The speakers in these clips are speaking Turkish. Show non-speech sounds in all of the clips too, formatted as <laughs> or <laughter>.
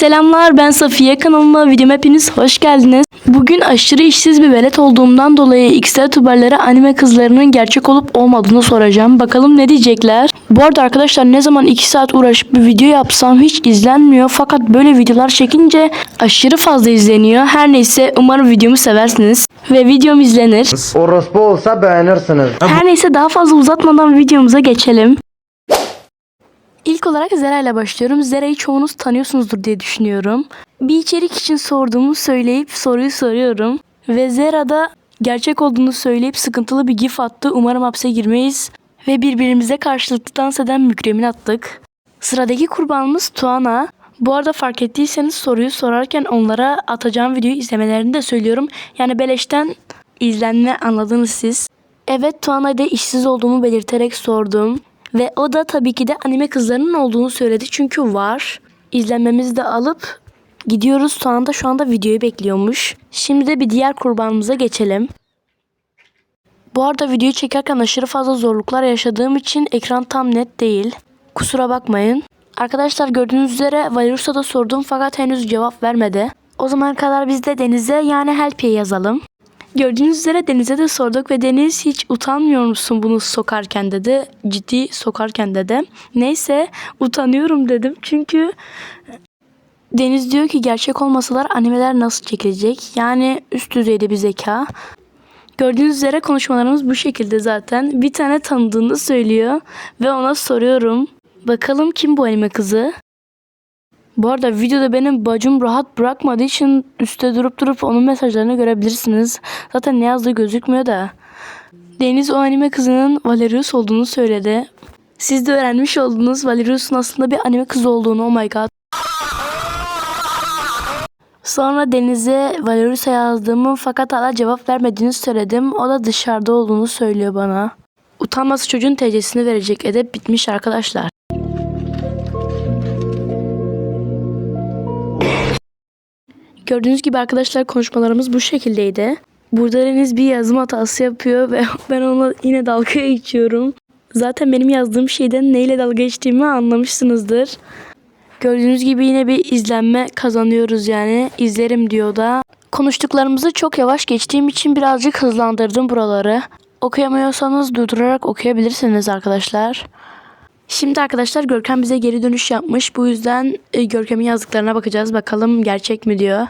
Selamlar ben Safiye kanalıma videoma hepiniz hoş geldiniz. Bugün aşırı işsiz bir velet olduğumdan dolayı tuberlere anime kızlarının gerçek olup olmadığını soracağım. Bakalım ne diyecekler. Bu arada arkadaşlar ne zaman 2 saat uğraşıp bir video yapsam hiç izlenmiyor. Fakat böyle videolar çekince aşırı fazla izleniyor. Her neyse umarım videomu seversiniz. Ve videom izlenir. Orospu olsa beğenirsiniz. Her neyse daha fazla uzatmadan videomuza geçelim. İlk olarak Zera ile başlıyorum. Zera'yı çoğunuz tanıyorsunuzdur diye düşünüyorum. Bir içerik için sorduğumu söyleyip soruyu soruyorum. Ve Zera da gerçek olduğunu söyleyip sıkıntılı bir gif attı. Umarım hapse girmeyiz. Ve birbirimize karşılıklı dans eden mükremin attık. Sıradaki kurbanımız Tuana. Bu arada fark ettiyseniz soruyu sorarken onlara atacağım videoyu izlemelerini de söylüyorum. Yani beleşten izlenme anladınız siz. Evet Tuana'da işsiz olduğumu belirterek sordum. Ve o da tabii ki de anime kızlarının olduğunu söyledi. Çünkü var. İzlenmemizi de alıp gidiyoruz. Tuana da şu anda videoyu bekliyormuş. Şimdi de bir diğer kurbanımıza geçelim. Bu arada videoyu çekerken aşırı fazla zorluklar yaşadığım için ekran tam net değil. Kusura bakmayın. Arkadaşlar gördüğünüz üzere Valerus'a da sordum fakat henüz cevap vermedi. O zaman kadar biz de Deniz'e yani Help'e yazalım. Gördüğünüz üzere Deniz'e de sorduk ve Deniz hiç utanmıyor musun bunu sokarken dedi. Ciddi sokarken dedi. Neyse utanıyorum dedim çünkü Deniz diyor ki gerçek olmasalar animeler nasıl çekilecek? Yani üst düzeyde bir zeka. Gördüğünüz üzere konuşmalarımız bu şekilde zaten. Bir tane tanıdığını söylüyor ve ona soruyorum. Bakalım kim bu anime kızı? Bu arada videoda benim bacım rahat bırakmadığı için üstte durup durup onun mesajlarını görebilirsiniz. Zaten ne yazdığı gözükmüyor da. Deniz o anime kızının Valerius olduğunu söyledi. Siz de öğrenmiş oldunuz Valerius'un aslında bir anime kızı olduğunu. Oh my god. Sonra Deniz'e Valerius'a yazdığımı fakat hala cevap vermediğini söyledim. O da dışarıda olduğunu söylüyor bana. Utanması çocuğun TC'sini verecek edep bitmiş arkadaşlar. Gördüğünüz gibi arkadaşlar konuşmalarımız bu şekildeydi. Burada Deniz bir yazım hatası yapıyor ve <laughs> ben ona yine dalga geçiyorum. Zaten benim yazdığım şeyden neyle dalga geçtiğimi anlamışsınızdır. Gördüğünüz gibi yine bir izlenme kazanıyoruz yani. İzlerim diyor da. Konuştuklarımızı çok yavaş geçtiğim için birazcık hızlandırdım buraları. Okuyamıyorsanız durdurarak okuyabilirsiniz arkadaşlar. Şimdi arkadaşlar Görkem bize geri dönüş yapmış. Bu yüzden e, Görkem'in yazdıklarına bakacağız. Bakalım gerçek mi diyor.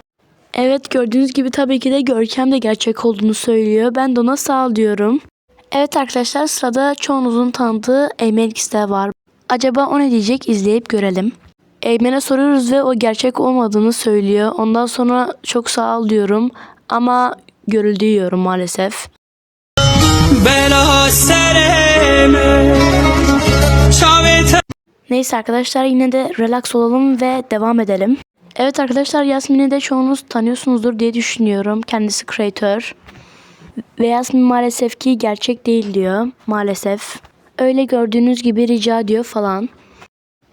Evet gördüğünüz gibi tabii ki de Görkem de gerçek olduğunu söylüyor. Ben de ona sağ ol diyorum. Evet arkadaşlar sırada çoğunuzun tanıdığı Eymen X'de var. Acaba o ne diyecek izleyip görelim. Eymen'e soruyoruz ve o gerçek olmadığını söylüyor. Ondan sonra çok sağ ol diyorum. Ama görüldüğü yorum maalesef. bela sereme Neyse arkadaşlar yine de relax olalım ve devam edelim. Evet arkadaşlar Yasmin'i de çoğunuz tanıyorsunuzdur diye düşünüyorum. Kendisi creator. Ve Yasmin maalesef ki gerçek değil diyor. Maalesef. Öyle gördüğünüz gibi rica diyor falan.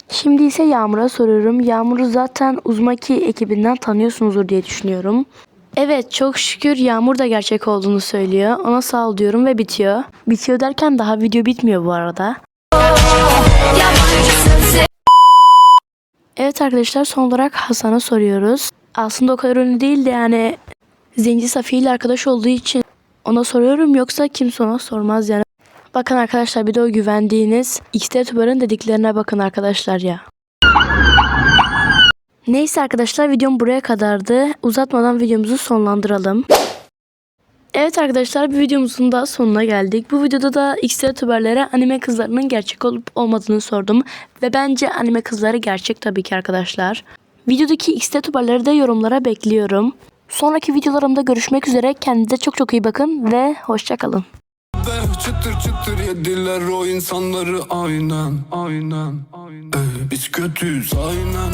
Şimdi ise Yağmur'a soruyorum. Yağmur'u zaten Uzmaki ekibinden tanıyorsunuzdur diye düşünüyorum. Evet çok şükür Yağmur da gerçek olduğunu söylüyor. Ona sağ ol diyorum ve bitiyor. Bitiyor derken daha video bitmiyor bu arada. Evet arkadaşlar son olarak Hasan'a soruyoruz. Aslında o kadar ünlü değil de yani Zenci Safiye ile arkadaş olduğu için ona soruyorum yoksa kimse ona sormaz yani. Bakın arkadaşlar bir de o güvendiğiniz X'te Tubar'ın dediklerine bakın arkadaşlar ya. Neyse arkadaşlar videom buraya kadardı. Uzatmadan videomuzu sonlandıralım. Evet arkadaşlar bir videomuzun da sonuna geldik. Bu videoda da X'te Tuberlere anime kızlarının gerçek olup olmadığını sordum. Ve bence anime kızları gerçek tabii ki arkadaşlar. Videodaki X'te Tuberleri de yorumlara bekliyorum. Sonraki videolarımda görüşmek üzere. Kendinize çok çok iyi bakın ve hoşçakalın. Çıtır çıtır yediler o insanları aynen aynen, aynen. Ee, biz kötüyüz aynen